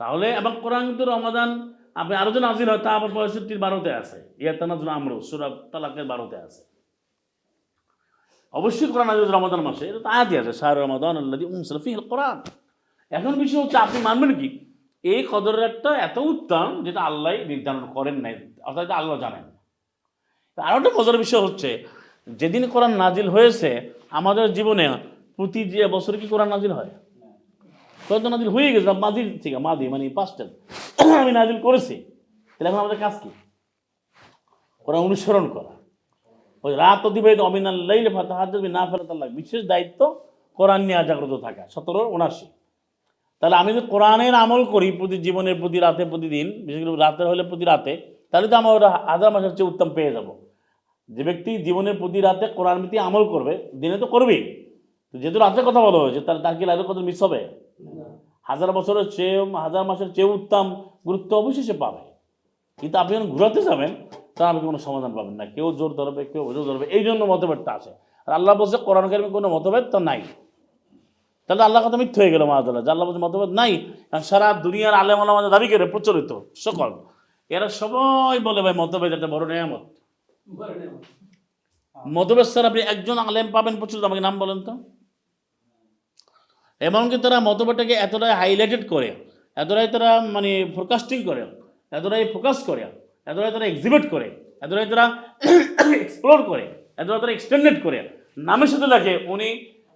তাহলে, এবং কোরআন কিন্তু রমাদান, আপনি আরও যে নাজিল হয়, তা আবার পঁয়ষট্টির বারোতে আছে। ইয়াতানাজুল আমর সুরাব তালাকের বারোতে আছে। অবশ্যই কোরআন হচ্ছে রমাদান মাসে, এটা তো আয়াতই আছে, শাহর রমাদান আল্লাদি উমসরফিল কোরআন এখন বিষয় হচ্ছে, আপনি মানবেন কি? এই কদরের একটা এত উত্তম যেটা আল্লাহ নির্ধারণ করেন নাই, অর্থাৎ আল্লাহ জানেন। আরও একটা মজার বিষয় হচ্ছে, যেদিন কোরআন নাজিল হয়েছে, আমাদের জীবনে প্রতি যে বছর কি কোরআন নাজিল হয়? কত নাজিল হয়ে গেছে মাজিল থেকে, মাদি মানে পাঁচটা। আমি নাজিল করেছি। তাহলে এখন আমাদের কাজ কি? কোরআন অনুসরণ করা। ওই রাত অতিবাহিত ফাতা হাজ না ফেরত আল্লাহ বিশেষ দায়িত্ব কোরআন নিয়ে জাগ্রত থাকা, সতেরো উনাশি তাহলে আমি যদি কোরআনের আমল করি প্রতি জীবনের, প্রতি রাতে প্রতিদিন বিশেষ করে রাতের হলে প্রতি রাতে, তাহলে তো আমরা ওটা হাজার মাসের চেয়ে উত্তম পেয়ে যাব। যে ব্যক্তি জীবনের প্রতি রাতে কোরআন আমল করবে, দিনে তো করবেই। তো যেহেতু রাতের কথা বলা হয়েছে তাহলে তার কি রাতের কথা মিস হবে হাজার বছরের চেয়ে হাজার মাসের চেয়ে উত্তম গুরুত্ব অবশ্যই সে পাবে। কিন্তু আপনি যখন ঘুরাতে যাবেন তখন আপনি কোনো সমাধান পাবেন না। কেউ জোর ধরবে কেউ জোর ধরবে। এই জন্য মতভেদটা আছে। আর আল্লাহ বলছে কোরআন কারিমে কোনো মতভেদ তো নাই। তাহলে আল্লাহ কথা মিথ্যে হয়ে গেল মাহাদুল্লাহ যে আল্লাহ বলছে মতভেদ নাই কারণ সারা দুনিয়ার আলেম আমাদের দাবি করে প্রচলিত সকল। এরা সবাই বলে ভাই মতভেদ একটা বড় নিয়ামত। মতভেদ স্যার আপনি একজন আলেম পাবেন প্রচলিত। আমাকে নাম বলেন তো। এমনকি তারা মতভেদটাকে এতটাই হাইলাইটেড করে, এতটাই তারা মানে ফোরকাস্টিং করে, এতটাই ফোকাস করে, এতটাই তারা এক্সিবিট করে, এতটাই তারা এক্সপ্লোর করে, এতটাই তারা এক্সটেন্ডেড করে। নামের সাথে লাগে উনি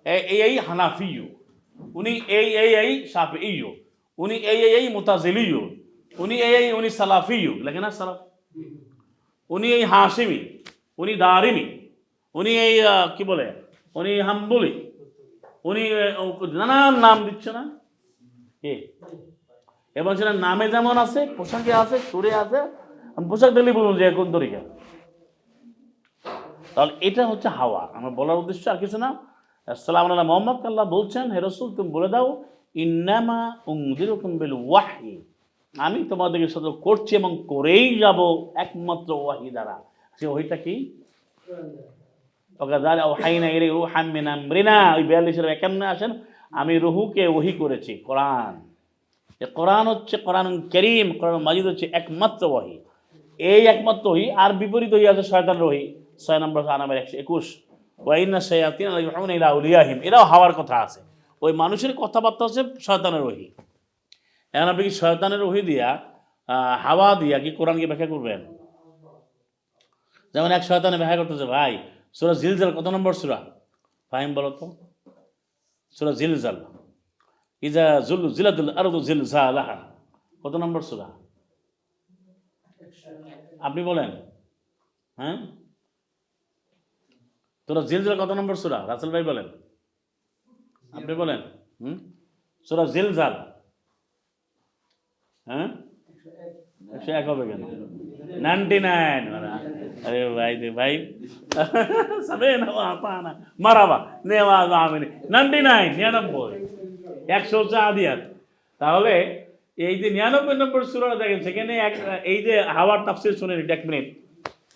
এই এই হানাফিউ উনি এই এই এই সাফিউ উনি এই এই এই মোতাজিলিউ উনি এই এই উনি সালাফি ইউ লাগে না সালাফ? উনি এই হাসিমি উনি দারিমি, উনি এই কি বলে, উনি হাম্বলি উনি নানান নাম দিচ্ছে না। কে এবং সেটা নামে যেমন আছে, পোশাকে আছে, সুরে আছে, আমি পোশাক দিলে বলুন যে কোন তরিকা। তাহলে এটা হচ্ছে হাওয়া। আমার বলার উদ্দেশ্য আর কিছু না। আসসালাম আল্লাহ মোহাম্মদ, আল্লাহ বলছেন, হে রসুল, তুমি বলে দাও, ইন্নামা উংদিরকম বেল ওয়াহি আমি তোমাদেরকে সতর্ক করছি এবং করেই যাব একমাত্র ওয়াহি দ্বারা। সে ওহিটা কি? ওকাদার ওহাইনা এরে রুহাম মিন আমরিনা ওই বিয়াল্লিশের একান্নে আসেন? আমি রুহুকে ওহি করেছি, কোরআন। কোরআন হচ্ছে কোরআন করিম কোরআন মাজিদ হচ্ছে একমাত্র ওহি। এই একমাত্র ওহি, আর বিপরীত ওহি আছে শয়তান রহি ছয় নম্বর আনামের একশো একুশ। ওয়াইনা সয়াতিন ইলা উলিয়াহিম এরাও হাওয়ার কথা আছে। ওই মানুষের কথাবার্তা হচ্ছে শয়তানের ওহি। এখন আপনি কি শয়তানের ওহি দিয়া হাওয়া দিয়া কি কোরআনকে ব্যাখ্যা করবেন? যেমন এক শয়তানে ব্যাখ্যা করতেছে, ভাই সুরা জিলজাল কত নম্বর সুরা? ফাহিম বলো তো। সুরা জিলজাল। ইজা জুল জিলাদুল আরদু জিলজালাহা। কত নম্বর সুরা? আপনি বলেন। হ্যাঁ? তোরা জিলজাল কত নম্বর সুরা? রাসেল ভাই বলেন। আপনি বলেন। হুম? সুরা জিলজাল। হ্যাঁ? একশো এক হবে কেন? Ninety nine. আরে ভাই ভাই। না পানা মারাবা নেওয়া আমিনি নাইনটি নাইন নিরানব্বই একশো চা দিয়ার তাহলে এই যে নিরানব্বই নম্বর সুরাটা দেখেন সেখানে এক এই যে হাওয়ার তাফসির শুনেন এক মিনিট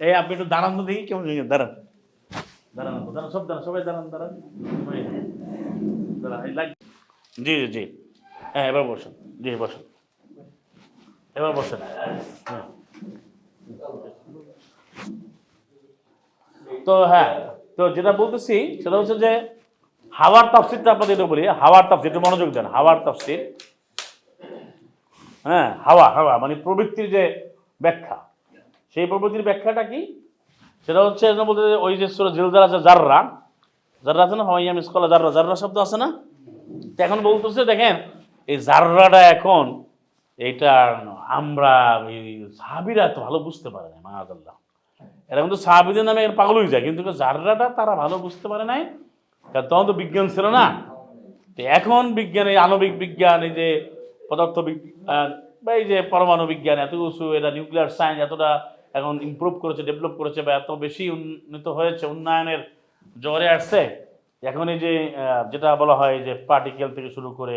এই আপনি একটু দাঁড়ান তো দেখি কেমন দাঁড়ান দাঁড়ান দাঁড়ান সব দাঁড়ান সবাই দাঁড়ান দাঁড়ান জি জি জি হ্যাঁ এবার বসুন জি বসুন এবার বসেন হ্যাঁ। তো হ্যাঁ তো যেটা বলতেছি সেটা হচ্ছে যে হাওয়ার তাফসিরটা আপনাদের একটু বলি, হাওয়ার তাফসির, একটু মনোযোগ দেন, হাওয়ার তাফসির। হ্যাঁ হাওয়া হাওয়া মানে প্রবৃত্তির যে ব্যাখ্যা। সেই প্রবৃত্তির ব্যাখ্যাটা কি? সেটা হচ্ছে বলতে ওই যে সুরা জিলজার আছে, জাররা। জাররা আছে না হাওয়াইয়া মিসকলা জাররা জাররা শব্দ আছে না? এখন বলতেছে, দেখেন, এই জাররাটা এখন এইটা আমরা, এই সাহাবিরা তো ভালো বুঝতে পারে না মাহাদাল্লাহ এরা কিন্তু সাহাবিদের নামে এর পাগল হয়ে যায়, কিন্তু জাররাটা তারা ভালো বুঝতে পারে নাই তখন তো বিজ্ঞান ছিল না। এখন বিজ্ঞান, এই আণবিক বিজ্ঞান, এই যে পদার্থ বিজ্ঞান বা এই যে পরমাণু বিজ্ঞান, এত কিছু এটা নিউক্লিয়ার সায়েন্স এতটা এখন ইম্প্রুভ করেছে ডেভেলপ করেছে, বা এত বেশি উন্নত হয়েছে, উন্নয়নের জ্বরে আসছে। এখন এই যে যেটা বলা হয় যে পার্টিকেল থেকে শুরু করে,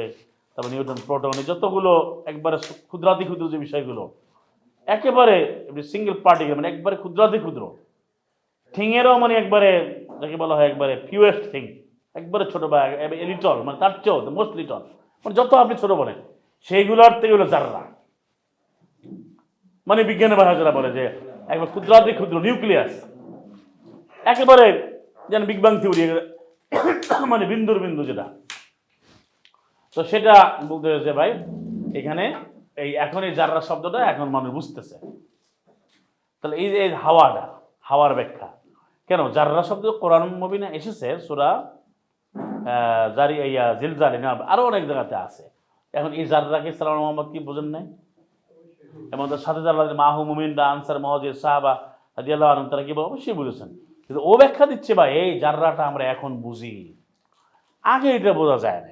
তারপর নিউটন, প্রোটন যতগুলো একবারে ক্ষুদ্রাতি ক্ষুদ্র যে বিষয়গুলো একেবারে সিঙ্গেল পার্টিকেল মানে একবারে ক্ষুদ্রাতি ক্ষুদ্র। থিংয়েরও মানে একবারে, যাকে বলা হয় একবারে ফিউয়েস্ট থিং একবারে ছোট বা লিটল মানে তার চেয়েও মোস্ট লিটল মানে যত আপনি ছোটো বলেন, সেইগুলোর থেকে হলো জাররা মানে বিজ্ঞানের ভাষা যারা বলে যে, একবার ক্ষুদ্রাতি ক্ষুদ্র নিউক্লিয়াস একেবারে যেন বিগ ব্যাং থিওরি মানে বিন্দুর বিন্দু যেটা। তো সেটা বলতে হয়েছে ভাই, এখানে এই এখন এই জাররা শব্দটা এখন মানুষ বুঝতেছে। তাহলে এই যে হাওয়াটা, হাওয়ার ব্যাখ্যা। কেন? জাররা শব্দ কোরআন মবিনা এসেছে, সুরা জারি, ইয়া জিলজালি না আরও অনেক জায়গাতে আছে। এখন এই জাররাকে সালাম মোহাম্মদ কি বোঝেন নাই? এবং তার সাথে যারা মাহু মুমিনরা আনসার মহাজির সাহাবা রাদিয়াল্লাহু আনহুম, তারা কি? অবশ্যই বুঝেছেন কিন্তু ও ব্যাখ্যা দিচ্ছে, ভাই, এই জাররাটা আমরা এখন বুঝি। আগে এটা বোঝা যায় না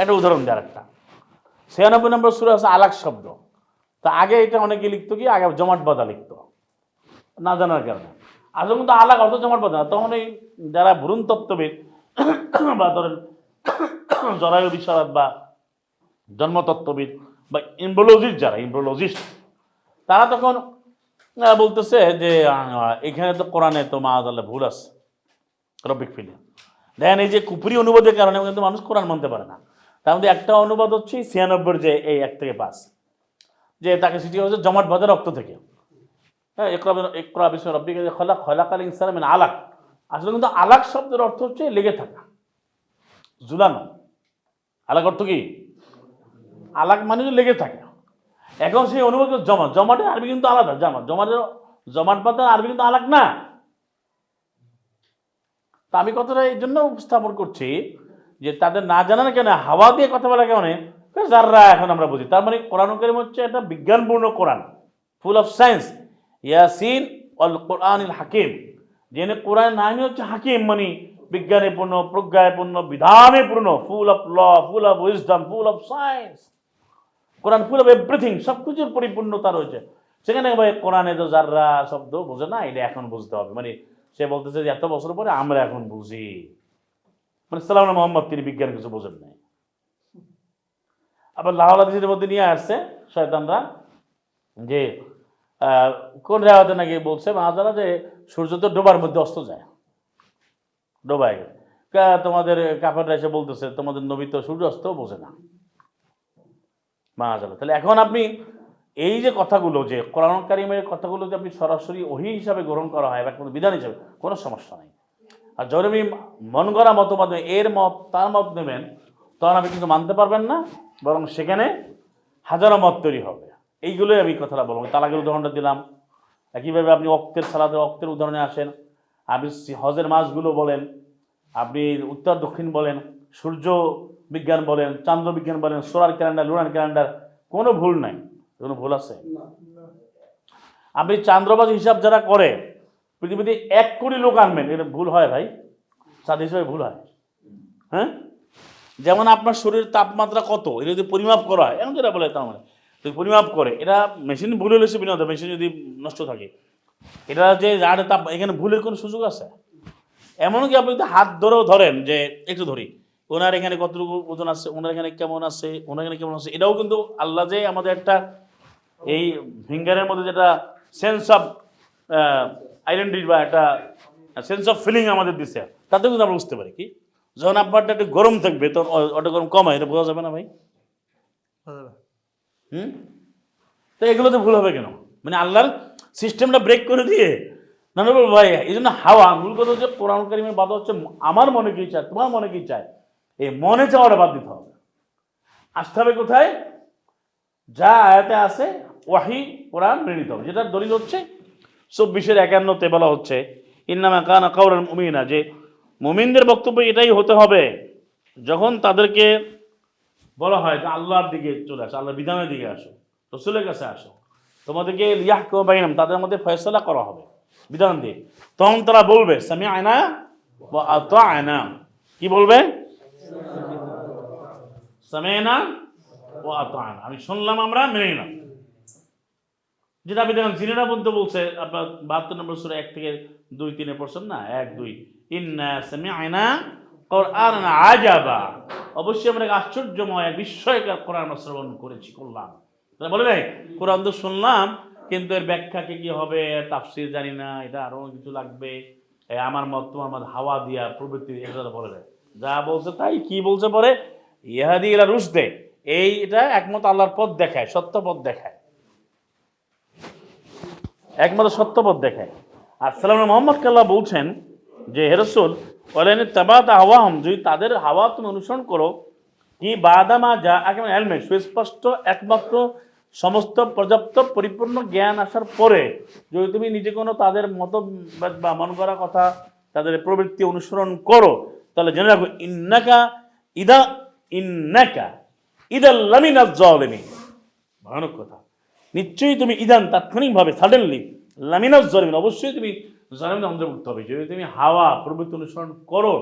একটা উদাহরণ দেওয়ার একটা। ছিয়ানব্বই নম্বর সুরা আছে আলাক শব্দ। তা আগে এটা অনেকে লিখতো কি, আগে জমাট বাঁধা লিখতো। না জানার কারণে। আসলে কিন্তু আলাক অর্থ জমাট বাঁধা। তখন এই যারা ভ্রূণ তত্ত্ববিদ বা ধরেন জরায়ু বিশারদ বা জন্মতত্ত্ববিদ বা ইমব্রোলজিস্ট যারা ইমব্রোলজিস্ট তারা তখন বলতেছে যে এখানে তো কোরআনে তো মা আদাল্লাহ ভুল আছে। রবিক ফিলে। দেখেন এই যে কুপুরি অনুবাদের কারণে কিন্তু মানুষ কোরআন মানতে পারে না। তার মধ্যে একটা অনুবাদ হচ্ছে ছিয়ানব্বই যে এই এক থেকে পাঁচ, যে তাকে সিটি হচ্ছে জমাট বাঁধা রক্ত থেকে। হ্যাঁ একরা বিশ্ব রব্বিকে যে খলা খলাকাল ইনসান মানে আলাক। আসলে কিন্তু আলাক শব্দের অর্থ হচ্ছে লেগে থাকা। ঝুলানো। আলাক অর্থ কি? আলাক মানে লেগে থাকে। এখন সেই অনুবাদ হচ্ছে জমাট। আরবি কিন্তু আলাদা। জামাত জমাটের জমাট বাঁধা আরবি কিন্তু আলাক না। তা আমি কথাটা এই জন্য উপস্থাপন করছি যে তাদের না জানার কেন হাওয়া দিয়ে কথা বলা কারণে, যাররা এখন আমরা বুঝি। তার মানে কোরআন করিম হচ্ছে একটা বিজ্ঞানপূর্ণ কোরআন ফুল অফ সায়েন্স ইয়াসিন অল কোরআনিল হাকিম। জেনে কোরআন নামই হচ্ছে হাকিম মানে বিজ্ঞানে পূর্ণ প্রজ্ঞায় পূর্ণ বিধানে পূর্ণ full of law full of wisdom full of science Quran full of everything সব কিছুর পরিপূর্ণতা রয়েছে। সেখানে ভাই কোরআনে তো যাররা শব্দ বোঝে না, এটা এখন বুঝতে হবে। মানে সে বলতেছে যে, এত বছর পরে আমরা এখন বুঝি। মানে সালাম মোহাম্মদ তিনি বিজ্ঞান কিছু বোঝেন নাই। আবার লাহলাদিসের মধ্যে নিয়ে আসছে শয়তানরা যে কোন রেওয়াতে নাকি বলছে মাহাজারা যে সূর্য তো ডোবার মধ্যে অস্ত যায়। ডোবায়। তোমাদের কাপড়রা এসে বলতেছে, তোমাদের নবী তো সূর্য অস্ত বোঝে না। মাহাজারা তাহলে এখন আপনি এই যে কথাগুলো যে, কোরআন কারিমের কথাগুলো যে আপনি সরাসরি ওহি হিসাবে গ্রহণ করা হয় বা কোনো বিধান হিসাবে, কোনো সমস্যা নেই। আর যদি আপনি মন গড়া মতবাদ এর মত তার মত নেবেন তখন আপনি কিন্তু মানতে পারবেন না বরং সেখানে হাজারো মত তৈরি হবে। এইগুলোই আমি কথাটা বলব। তালাকের উদাহরণটা দিলাম। একইভাবে আপনি অক্তের সালাদের অক্তের উদাহরণে আসেন। আপনি হজের মাসগুলো বলেন আপনি উত্তর দক্ষিণ বলেন সূর্য বিজ্ঞান বলেন চান্দ্র বিজ্ঞান বলেন সোলার ক্যালেন্ডার লুনার ক্যালেন্ডার কোনো ভুল নাই। কোনো ভুল আছে? আপনি চান্দ্রবাজ হিসাব যারা করে পৃথিবীতে এক কোটি লোক আনবেন। এটা ভুল হয় ভাই। চাঁদ হিসাবে ভুল হয়। হ্যাঁ? যেমন আপনার শরীরের তাপমাত্রা কত, এটা যদি পরিমাপ করা হয়, এখন যেটা বলে তার মানে যদি পরিমাপ করে, এটা মেশিন ভুল হলে সে বিনোদ মেশিন যদি নষ্ট থাকে। এটা যে যার তাপ, এখানে ভুলের কোনো সুযোগ আছে? এমনকি আপনি যদি হাত ধরেও ধরেন, যে একটু ধরি, ওনার এখানে কতটুকু ওজন আছে, ওনার এখানে কেমন আছে, ওনার এখানে কেমন আছে, এটাও কিন্তু আল্লাহ যে আমাদের একটা এই ফিঙ্গারের মধ্যে যেটা সেন্স অফ আইডেন্টিটি বা একটা সেন্স অফ ফিলিং আমাদের দিচ্ছে তাতে কিন্তু আমরা বুঝতে পারি কি যখন আপনারটা একটু গরম থাকবে তখন ওটা গরম কম হয় এটা বোঝা যাবে না ভাই? হুম? তো এগুলোতে ভুল হবে কেন? মানে আল্লাহর সিস্টেমটা ব্রেক করে দিয়ে না ভাই এই জন্য হাওয়া মূল কথা হচ্ছে কোরআন কারিমের বাদ হচ্ছে আমার মনে কি চায় তোমার মনে কি চায় এই মনে চাওয়াটা বাদ দিতে হবে। আসতে হবে কোথায়? যা আয়াতে আছে ওয়াহি কোরআন মেনে নিতে হবে। যেটার দলিল হচ্ছে চব্বিশের একান্নতে বলা হচ্ছে, ইন্নামা কানা কাউরান মুমিনা, যে মুমিনদের বক্তব্য এটাই হতে হবে। যখন তাদেরকে বলা হয় যে আল্লাহর দিকে চলে আসো, আল্লাহর বিধানের দিকে আসো, রসুলের কাছে আসো, তোমাদেরকে লিয়াহ বাইনাম তাদের মধ্যে ফয়সলা করা হবে, বিধান দিয়ে। তখন তারা বলবে সামি আয়না আত আয়না কি বলবে? সামেনা ও আত আয়না আমি শুনলাম, আমরা মেনে নিলাম। যেটা আপনি দেখেন জিনেরা বলতে বলছে, আপনার বাহাত্তর নম্বর সুরে এক থেকে দুই, তিনে পড়ছেন না? এক, দুই। ইন্না সামি আয়না কোরআন আজাবা অবশ্যই আমরা এক আশ্চর্যময়, এক বিস্ময়কর কোরআন শ্রবণ করেছি, করলাম। তারা বলে নাই, কোরআন তো শুনলাম, কিন্তু এর ব্যাখ্যাকে কি হবে? তাফসির জানি না, এটা আরও কিছু লাগবে। আমার মত তোমার মত হাওয়া দিয়া প্রবৃত্তি এগুলো বলে দেয় যা বলছে তাই, কি বলছে পরে? ইহাদি এরা রুশদে। এই এটা একমত আল্লাহর পথ দেখায়, সত্য পথ দেখায়। একমাত্র সত্যপথ দেখায় আর সালাম মোহাম্মদ কাল্লা বলছেন যে হেরসুল বলেন তাবাত হাওয়াহম যদি তাদের হাওয়া তুমি অনুসরণ করো, কি বাদামা যা একেবারে এলমে সুস্পষ্ট একমাত্র সমস্ত পর্যাপ্ত পরিপূর্ণ জ্ঞান আসার পরে, যদি তুমি নিজে কোনো তাদের মত বা মন করা কথা, তাদের প্রবৃত্তি অনুসরণ করো, তাহলে জেনে রাখো, ইন্নাকা ইদা, ইন্নাকা ইদাল্লামিনা জলেমি ভয়ানক কথা। নিশ্চয়ই তুমি ইদান তাৎক্ষণিকভাবে সাডেনলি লামিনাস জরিমিন অবশ্যই তুমি জালেমদের অন্তর্ভুক্ত হবে। যদি তুমি হাওয়া প্রবৃত্তি অনুসরণ করো,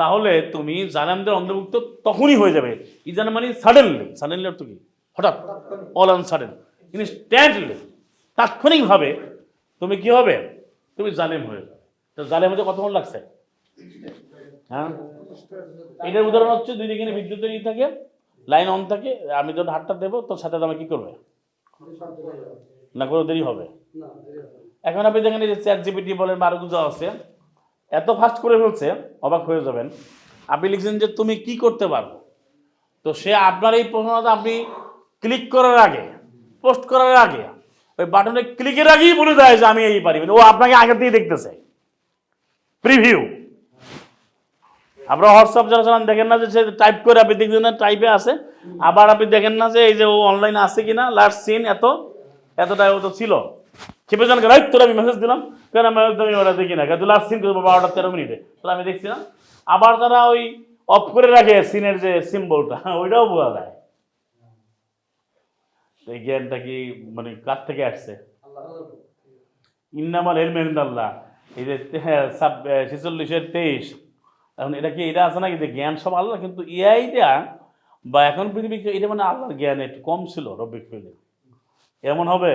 তাহলে তুমি জালেমদের অন্তর্ভুক্ত তখনই হয়ে যাবে। ইদান মানে সাডেনলি সাডেনলি অর্থ কি? হঠাৎ অল অন সাডেন ইনস্ট্যান্টলি তাৎক্ষণিকভাবে তুমি কি হবে? তুমি জালেম হয়ে যাবে। তো জালেম হতে কতক্ষণ লাগছে? হ্যাঁ? এটার উদাহরণ হচ্ছে, দুই দিকে বিদ্যুতের ই থাকে লাইন অন থাকে, আমি যখন হাতটা দেবো, তোর সাথে আমার কি করবে? না কোনো দেরি হবে। এখন আপনি দেখেন যে চ্যাট জিপিটি বলেন মারুগুজা আছে এত ফাস্ট করে ফেলছে অবাক হয়ে যাবেন। আপনি লিখছেন যে তুমি কি করতে পারো তো সে আপনার এই প্রশ্নটা আপনি ক্লিক করার আগে পোস্ট করার আগে ওই বাটনে ক্লিকের আগেই বলে দেয় যে আমি এই পারি। ও আপনাকে আগে থেকে দেখতেছে। প্রিভিউ আপনারা হোয়াটসঅ্যাপ চালান দেখেন না যে সে টাইপ করে আপনি দেখবেন টাইপে আছে। আবার আপনি দেখেন না যে এই যে ও অনলাইনে আছে কিনা লাস্ট সিন এত, এতটাই ও তো ছিল। চেপে যান রাইট তোর আমি মেসেজ দিলাম। কেন আমি ওরা দেখি না। কিন্তু লাস্ট সিন করব বারোটা তেরো মিনিটে। তাহলে আমি দেখছি না আবার তারা ওই অফ করে রাখে সিনের যে সিম্বলটা ওইটাও বোঝা যায়। এই জ্ঞানটা কি মানে কার থেকে আসছে? ইন্নামাল এলমেন্দাল্লাহ এই যে ছেচল্লিশের তেইশ। এখন এটা কি, এটা আছে নাকি যে জ্ঞান সব আল্লাহ, কিন্তু এআইটা বা এখন পৃথিবী এটা মানে আল্লাহর জ্ঞান একটু কম ছিল রব্বিক এমন হবে?